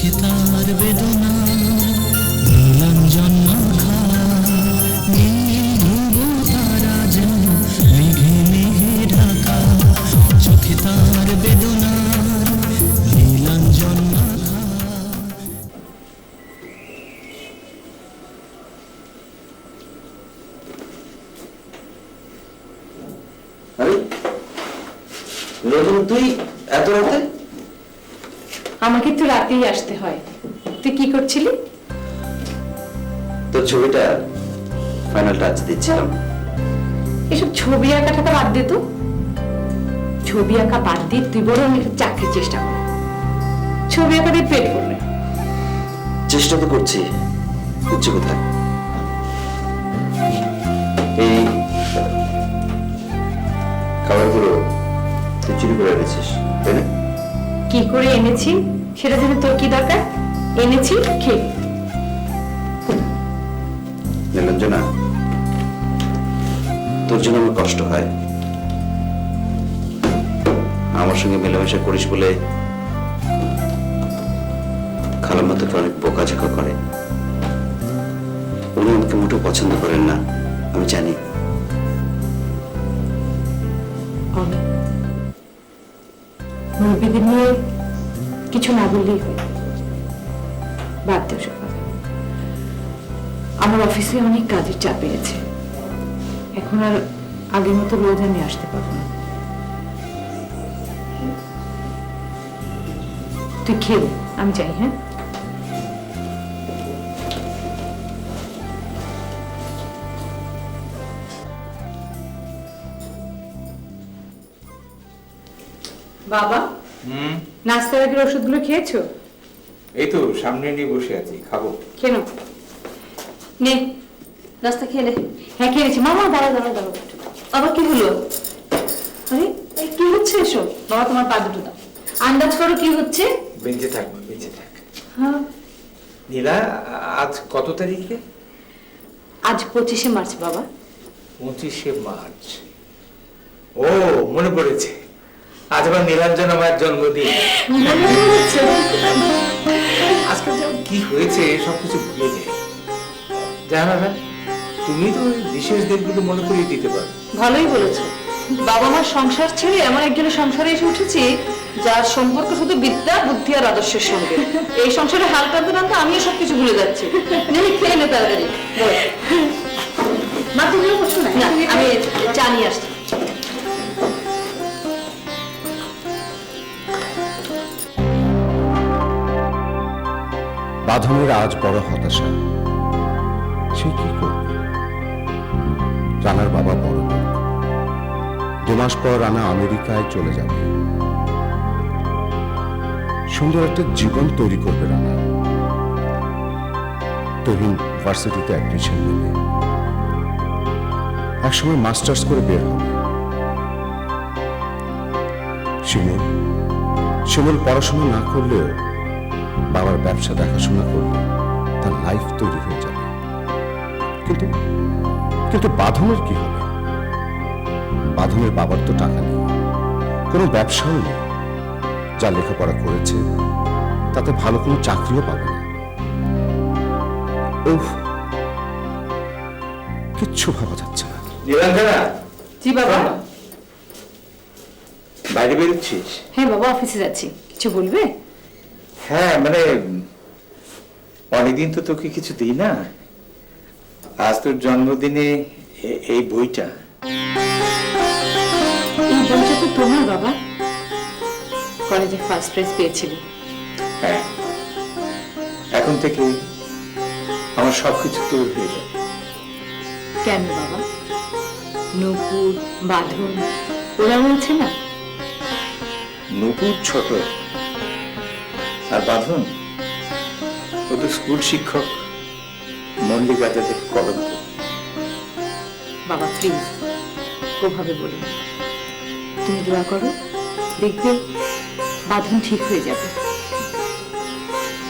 চোখে তার বেদনা। দিচ্ছিলাম এসব ছবি আঁকাটাকে বাদ দে তো। ছবি আঁকা বাদ দিয়ে তুই বরং চাকরির চেষ্টা কর। ছবি আঁকা দিয়ে পেট করবে চেষ্টা তো করছি। উচ্চ কোথায়? এই খাবারগুলো তুই চুরি করে এনেছিস তাই না? কি করে এনেছি? সেটা জেনে তোর কি দরকার? এনেছি? খেয়ে নীলাঞ্জনা তোর জন্য আমার কষ্ট হয়। আমার সঙ্গে মেলামেশা করিস বলে খালাম্মা তোকে অনেক বোকাঝোকা করে। উনি আমাকে মোটেও পছন্দ করেন না, আমি জানি। মুরগিদের নিয়ে কিছু না বললেই হয়। বাদ দে ওসব কথা। আমার অফিসে অনেক কাজের চাপ পেয়েছে। এখন আর আগের মতো রোজ আমি আসতে পারব না। তুই খেয়ে আমি চাই হ্যাঁ? বাবা হুম? নাস্তার আগের ওষুধগুলো খেয়েছো? এই তো সামনে নিয়ে বসে আছি খাব। কেন নে। নাস্তা খেয়ে নে। হ্যাঁ খেয়েছি মামা দাঁড়া দাঁড়া দাঁড়া আবার কি হলো? আরে কি হচ্ছে এসব? বাবা তোমার পা দুটো দাও। আন্দাজ করো কি হচ্ছে। বেঁচে থাকব বেঁচে থাক। হ্যাঁ। নীলা আজ কত তারিখে? আজ পঁচিশে মার্চ বাবা। পঁচিশে মার্চ। ও মনে পড়েছে। আজ আবার নীলাঞ্জন আমার জন্মদিন। আজকাল কি হয়েছে সবকিছু ভুলে যাই জানো না? তুমি তো ওই বিশেষ দিনগুলো মনে করিয়ে দিতে পারো। ভালোই বলেছ। বাবা মার সংসার ছেড়ে এমন একজনের সংসারে এসে উঠেছি যার সম্পর্ক শুধু বিদ্যা বুদ্ধি আর আদর্শের সঙ্গে। এই সংসারে হাল টানতে টানতে আমিও সবকিছু ভুলে যাচ্ছি। নেই খেয়ে নে তাড়াতাড়ি। মা তুমি না। না, আমি চা নিয়ে আসছি। বাঁধনের আজ বড় হতাশা। সে কি করবে? রানার বাবা বড় লোক দু মাস পর রানা আমেরিকায় চলে যাবে। সুন্দর একটা জীবন তৈরি করবে রানা। তহিন ভার্সিটিতে অ্যাডমিশন নেবে। একসময় মাস্টার্স করে বের হবে। শিমুল শিমুল পড়াশোনা না করলেও বাবার ব্যবসা দেখাশোনা করলে তার লাইফ তৈরি হয়ে যাবে। কিন্তু কিন্তু বাঁধনের কি হবে? বাঁধনের বাবার তো টাকা নেই কোনো ব্যবসাও নেই। যা লেখাপড়া করেছে তাতে ভালো কোনো চাকরিও পাবে না। উফ কিচ্ছু ভাবা যাচ্ছে না। জি বাবা। বাইরে বেরোচ্ছিস? হ্যাঁ বাবা অফিসে যাচ্ছি। কিছু বলবে? হ্যাঁ মানে অনেকদিন তো তোকে কিছু দিই না। আজ তোর জন্মদিনে এই বইটা। এই বইটা তো তোমার বাবা। কলেজে ফার্স্ট প্রাইজ পেয়েছিলি। হ্যাঁ। এখন থেকে আমার সবকিছু তোর হয়ে যাবে। কেন বাবা? নূপুর বাঁধন ওরা বলছে না? নুপুর ছোট। আর বাঁধন ও তো স্কুল শিক্ষক। মল্লিকা যাদের কলঙ্ক বাবা প্লিজ ওভাবে বলো তুমি দোয়া করো দেখবে বাঁধন ঠিক হয়ে যাবে।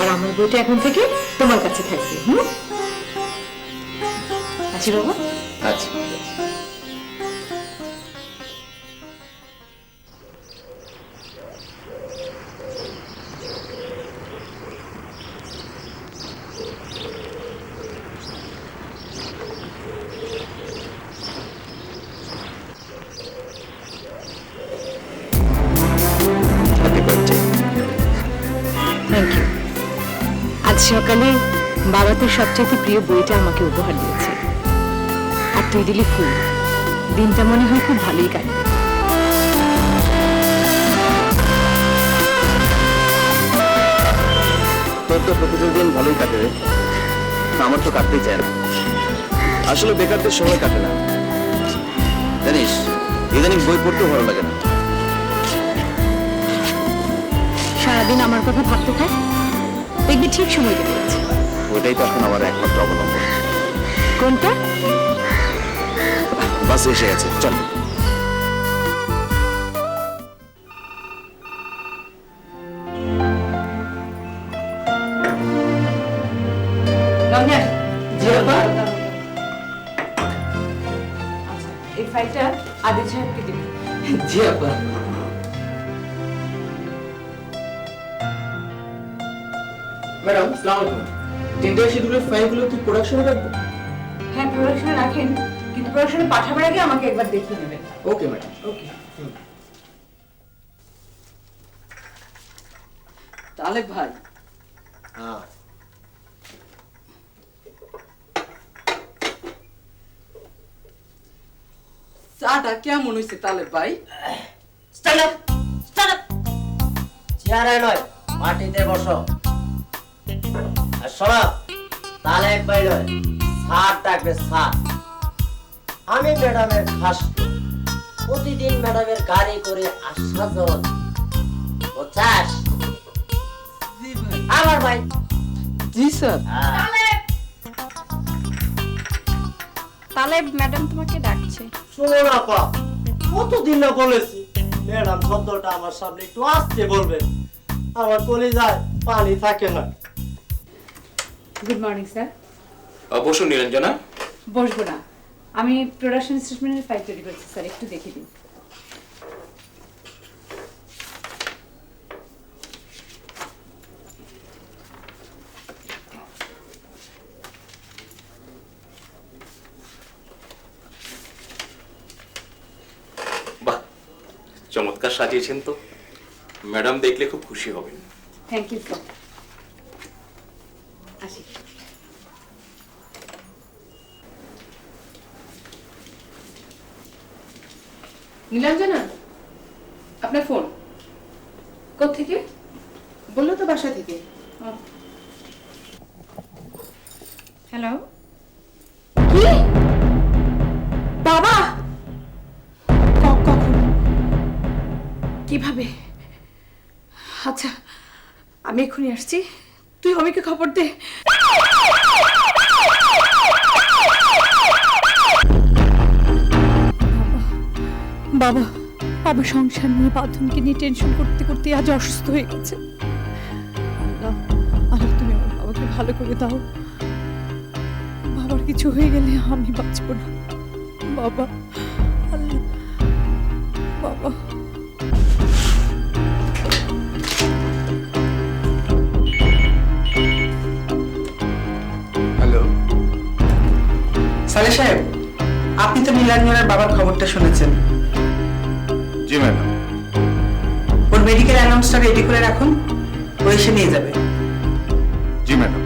আর আমার বইটা এখন থেকে তোমার কাছে থাকবে হুম? আছি বাবা। আচ্ছা। সকালে বাবা তোর সবচেয়ে প্রিয় বইটা আমাকে উপহার দিয়েছে। আর তুই দিলি ফুল। দিনটা মনে হয় খুব ভালোই কাটবে। তোর তো প্রতিটা দিন ভালোই কাটে রে। আমার তো কাটতেই চায় না। আসলে বেকারদের সময় কাটে না। জানিস ইদানিং বই পড়তেও ভালো লাগে না। সারাদিন আমার কথা ভাবতে থাক। দেখবি ঠিক সময় কেটে যাচ্ছে ওইটাই তো এখন আমার একমাত্র অবলম্বন। কোনটা? বাস এসে গেছে চল। রঞ্জন জি এই ফাইলটা সাহেবকে জি আপা ম্যাডাম সালাম আলাইকুম টেন্ডার শিডিউলের ফাইলগুলো কি প্রোডাকশনে রাখব? হ্যাঁ প্রোডাকশনে রাখেন। কিন্তু প্রোডাকশনে পাঠাবার আগে আমাকে একবার দেখিয়ে নেবেন ওকে ম্যাডাম ওকে তালেব ভাই। চাটা কেমন হয়েছে তালেব ভাই? স্ট্যান্ড আপ স্ট্যান্ড আপ চেয়ারে নয় মাটিতে বসো। আর শোনো তাহলে একবার নয় স্যার ডাকবে স্যার আমি ম্যাডামের খাস প্রতিদিন ম্যাডামের গাড়ি করে বুঝছাস? আমার ভাই। জি স্যার। হ্যাঁ। তাহলে ম্যাডাম তোমাকে ডাকছে। শোনো না পা কতদিন না বলেছি ম্যাডাম শব্দটা আমার সামনে একটু আসতে বলবে আমার কলিজায় পানি থাকে না। গুড মর্নিং স্যার বসুন নিরঞ্জনা। বসবো না। আমি প্রোডাকশন স্টেটমেন্টের ফাইল তৈরি করছি স্যার একটু দেখে দিন। বাহ চমৎকার সাজিয়েছেন তো। ম্যাডাম দেখলে খুব খুশি হবেন। থ্যাংক ইউ স্যার কীভাবে? আচ্ছা আমি এক্ষুনি আসছি। তুই অমিকে খবর দে। বাবা বাবা সংসার নিয়ে বাথরুমকে নিয়ে টেনশন করতে করতে আজ অসুস্থ হয়ে গেছে। আল্লাহ, তুমি আমার বাবাকে ভালো করে দাও। বাবার কিছু হয়ে গেলে আমি বাঁচবো না। বাবা। সালে সাহেব আপনি তো নীলাঞ্জনের বাবার খবরটা শুনেছেন। জি ম্যাডাম। ওর মেডিকেল অ্যানাউন্সটা রেডি করে রাখুন ও এসে নিয়ে যাবে। জি ম্যাডাম।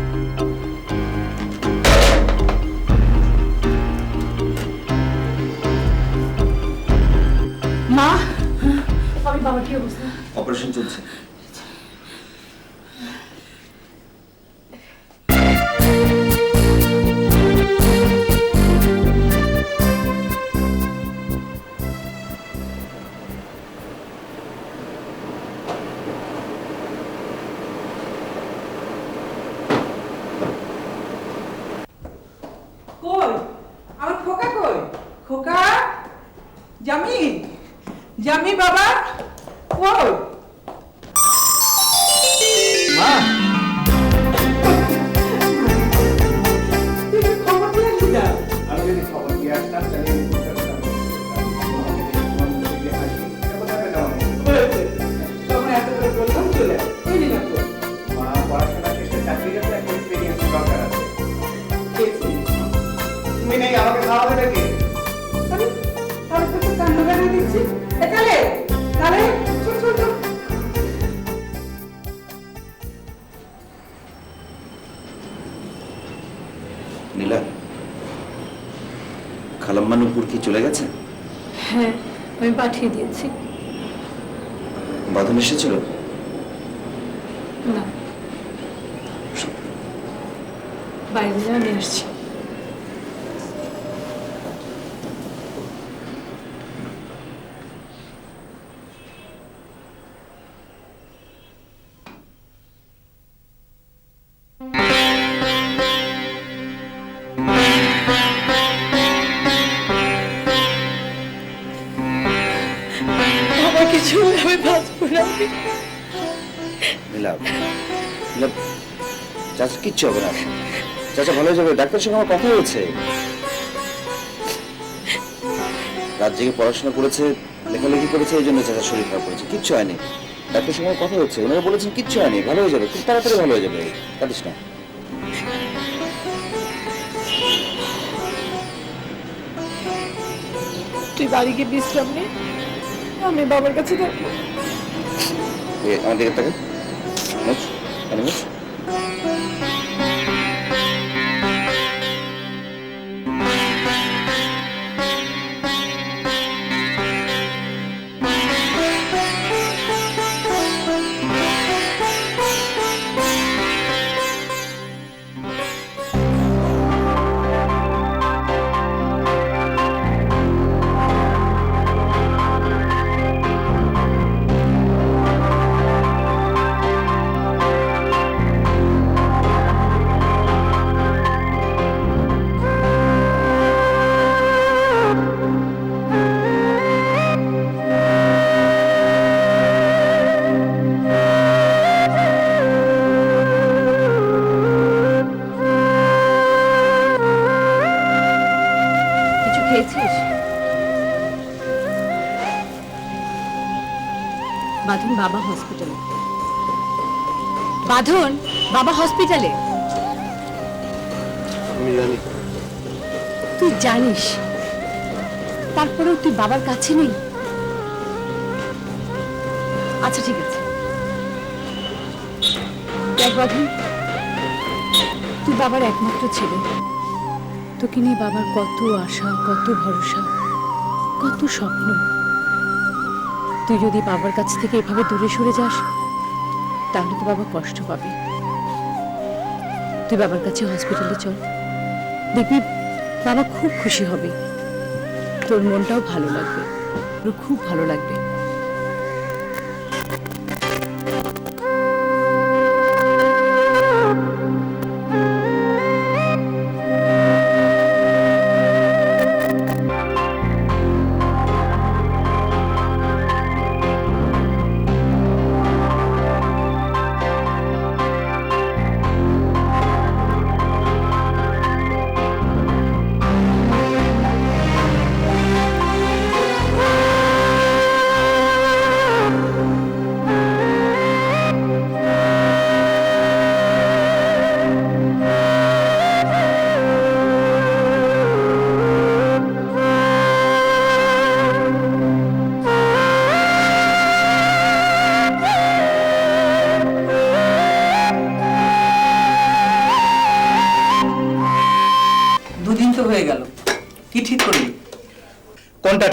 মা আমি বাবার কি অবস্থা? অপারেশন চলছে। জামি বাবা কই চলে গেছে? হ্যাঁ আমি পাঠিয়ে দিয়েছি। বাঁধন এসেছিল? না। বাইরে আমি আসছি। কিছু আমি বাঁচবো না। চাচা কিচ্ছু হবে না। চাচা ভালো হয়ে যাবে। ডাক্তারের সঙ্গে আমার কথা হয়েছে। রাত জেগে পড়াশোনা করেছে লেখালেখি করেছে এই জন্য চাচার শরীর খারাপ করেছে। কিচ্ছু হয়নি। ডাক্তারের সঙ্গে আমার কথা হচ্ছে ওনারা বলেছেন কিচ্ছু হয়নি। ভালো হয়ে যাবে। খুব তাড়াতাড়ি ভালো হয়ে যাবে। কাঁদিস না। তুই বাড়ি গিয়ে বিশ্রাম নে। আমি বাবার কাছে থাকব দিকে তাকে বাবা হসপিটালে। বাঁধন বাবা হসপিটালে? আমি জানি। তুই জানিস তারপরেও তুই বাবার কাছে নেই? আচ্ছা ঠিক আছে। দেখ বাঁধন তুই বাবার একমাত্র ছেলে। তোকে নিয়ে বাবার কত আশা কত ভরসা কত স্বপ্ন। তুই যদি বাবার কাছ থেকে এভাবে দূরে সরে যাস, তাহলে তো বাবা কষ্ট পাবে। তুই বাবার কাছে হসপিটালে চল। দেখবি বাবা খুব খুশি হবে। তোর মনটাও ভালো লাগবে। খুব ভালো লাগবে।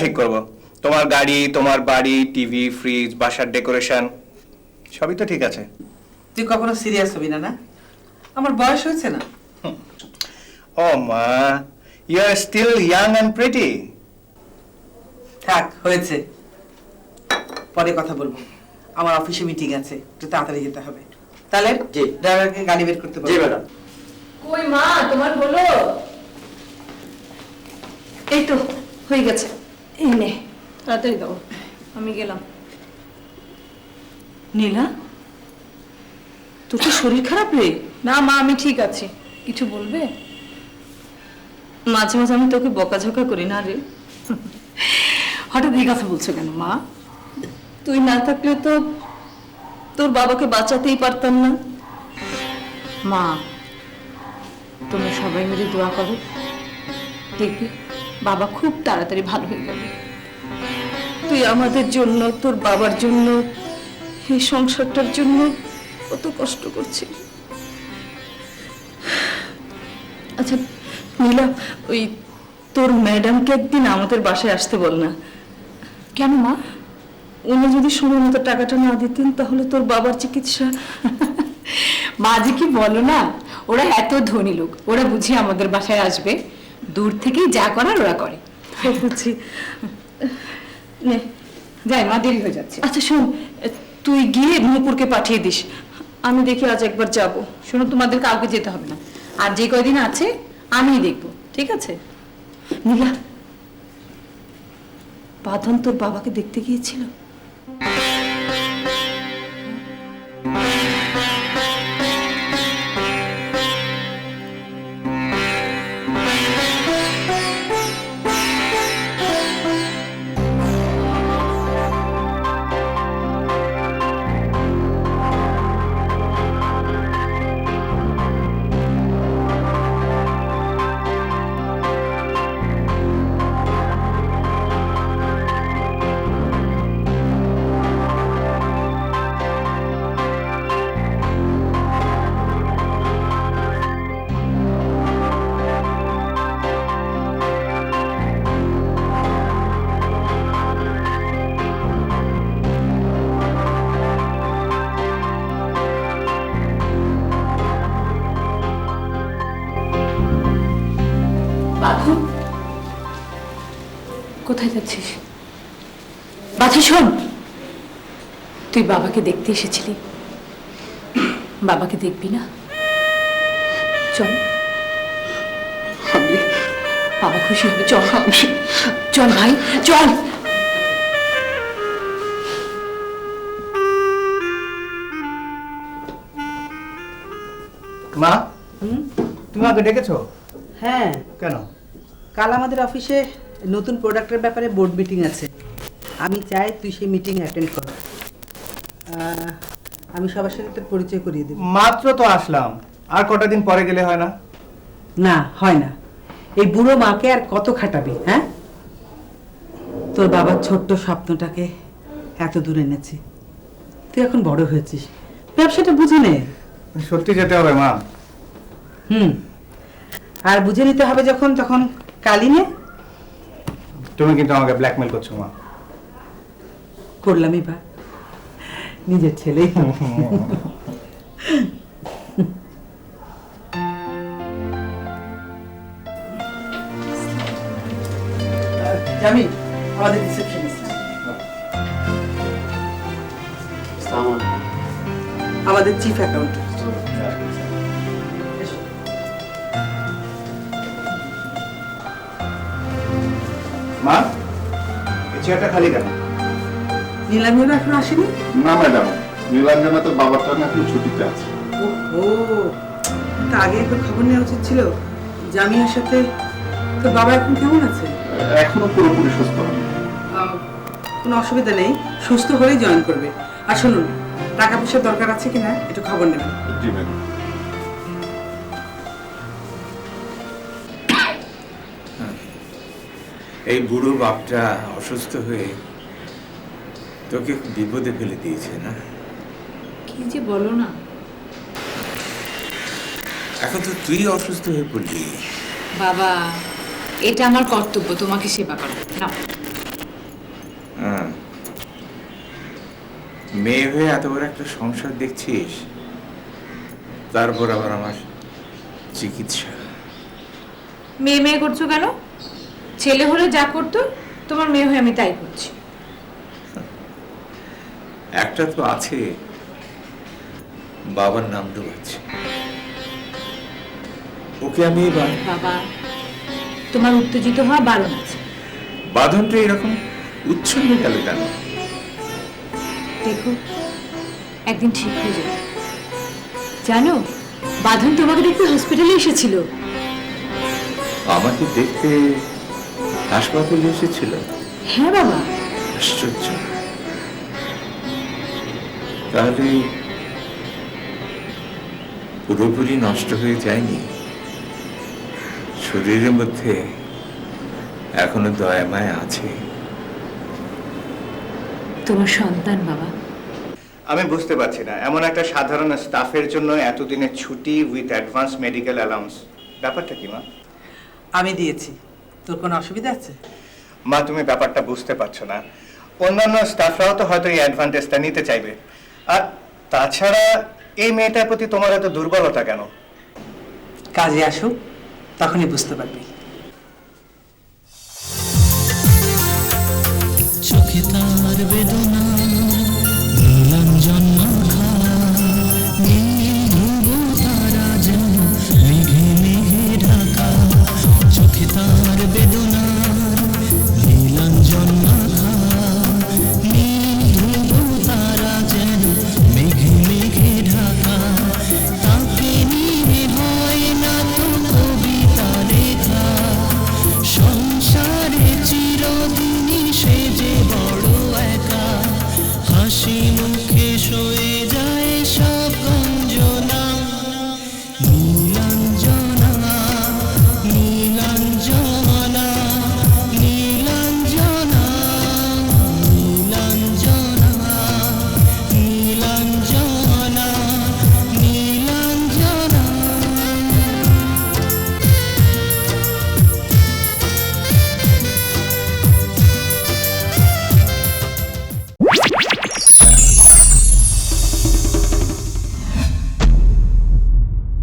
ঠিক করব। তোমার গাড়ি তোমার বাড়ি টিভি ফ্রিজ বাসার ডেকোরেশন সবই তো ঠিক আছে। তুই কখনো সিরিয়াস হবি না না? আমার বয়স হয়েছে না। ও মা you are still young and pretty থাক হয়েছে। পরে কথা বলব। আমার অফিসে মিটিং আছে একটু তাড়াতাড়ি যেতে হবে। তাহলে জি। ড্রাইভারকে গাড়ি বের করতে জি বলো ম্যাডাম। কই মা তোমার হলো? এই তো হয়ে গেছে। এই নে তাড়াতাড়ি দাও আমি গেলাম। নীলা তোর শরীর খারাপ রে? না মা আমি ঠিক আছি। কিছু বলবে? মাঝে মাঝে আমি তোকে বকাঝকা করি না রে। হঠাৎ এই কথা বলছো কেন মা? তুই না থাকলে তো তোর বাবাকে বাঁচাতেই পারতাম না। মা তোমরা সবাই মিলে দোয়া করো। দেখবি? বাবা খুব তাড়াতাড়ি ভালো হয়ে যাবে। তুই আমাদের জন্য তোর বাবার জন্য এই সংসারটার জন্য কত কষ্ট করছিস। আচ্ছা নীলা ওই তোর ম্যাডামকে একদিন আমাদের বাসায় আসতে বল না। কেন মা? উনি যদি সময় মতো টাকাটা না দিতেন তাহলে তোর বাবার চিকিৎসা। মা যে কি বলো না ওরা এত ধনী লোক ওরা বুঝি আমাদের বাসায় আসবে। দূর থেকেই যা করার ওরা করে। বুঝছি। নে যাই মা দেরি হয়ে যাচ্ছে। আচ্ছা শোন তুই গিয়ে নূপুরকে পাঠিয়ে দিস। আমি দেখি আজ একবার যাব। শোনো তোমাদের কাউকে যেতে হবে না। আর যে কয়দিন আছে আমিই দেখব ঠিক আছে? নীলা বাঁধন তোর বাবাকে দেখতে গিয়েছিল? শোন তুই বাবাকে দেখতে এসেছিলি। বাবাকে দেখবি না? চল। বাবা খুশি হবে চল। চল ভাই চল। মা তুমি আগে ডেকেছো? হ্যাঁ। কেন? কাল আমাদের অফিসে নতুন প্রোডাক্টের ব্যাপারে বোর্ড মিটিং আছে। আমি চাই তুই সেই মিটিং অ্যাটেন্ড কর। আমি সবার সাথে তোর পরিচয় করিয়ে দেব। মাত্র তো আসলাম। আর কটা দিন পরে গেলে হয় না? না হয় না। এই বুড়ো মাকে আর কত খাটাবি হ্যাঁ? তোর বাবার ছোট্ট স্বপ্নটাকে এত দূর এনেছি। তুই এখন বড় হয়েছিস। ব্যবসাটা বুঝে নে। সত্যি যেতে হবে মা। হুম। আর বুঝে নিতে হবে যখন তখন কালি নে তুমি কিন্তু আমাকে ব্ল্যাকমেল করছ মা। করলামই বা নিজের ছেলেই আমাদের রিসেপশনিস্ট আমাদের চিফ অ্যাকাউন্টেন্ট মা এই চেয়ারটা খালি কেন? নীলামিও এখন আসেনি? না ম্যাডাম নীলাঞ্জনা তো বাবার টানা এখন ছুটিতে আছে। ও তা আগে একবার খবর নেওয়া উচিত ছিল। জামিয়ার সাথে তোর বাবা এখন কেমন আছে? এখনও পুরোপুরি সুস্থ হয়নি কোনো অসুবিধা নেই সুস্থ হলেই জয়েন করবে। আর শুনুন টাকা পয়সার দরকার আছে কিনা একটু খবর নেবেন। জি ম্যাডাম। এই বুড়ো বাপটা অসুস্থ হয়ে তোকে বিপদে ফেলে দিয়েছে না? কি যে বলো না। এখন তো তুই অসুস্থ হয়ে পড়লি। বাবা এটা আমার কর্তব্য তোমাকে সেবা করা। না হ্যাঁ। মেয়ে হয়ে এত বড় একটা সংসার দেখছিস তারপর আবার আমার চিকিৎসা। মেয়ে মেয়ে করছ কেন? ছেলে হলে যা করতো তোমার মেয়ে হয়ে আমি তাই করছি। একটা তো আছে। বাবার নাম ডুবাচ্ছে ওকে আমি এবার বাবা তোমার উত্তেজিত হওয়া বারণ আছে। বাঁধনটা এরকম উচ্ছন্ন গেল কেন? দেখো একদিন ঠিক হয়ে যাবে। জানো বাঁধন তোমাকে দেখতে হসপিটালে এসেছিল। আমাকে দেখতে হাসপাতালে এসেছিল? হ্যাঁ বাবা। আশ্চর্য। তাহলে পুরোপুরি নষ্ট হয়ে যায়নি? শরীরের মধ্যে এখনও দয়া মায়া আছে। তোমার সন্তান বাবা। আমি বুঝতে পারছি না। এমন একটা সাধারণ স্টাফের জন্য এতদিনের ছুটি উইথ অ্যাডভান্স মেডিকেল অ্যালাউন্স ব্যাপারটা কি মা? আমি দিয়েছি। তোর কোনো অসুবিধা আছে? মা তুমি ব্যাপারটা বুঝতে পারছ না। অন্যান্য স্টাফরাও তো হয়তো এই অ্যাডভান্টেজটা নিতে চাইবে। আর তাছাড়া এই মেয়েটার প্রতি তোমার এত দুর্বলতা কেন? কাজে আসুক তখনই বুঝতে পারবি। চোখে তার বেদনা নীলাঞ্জন তার বেদনা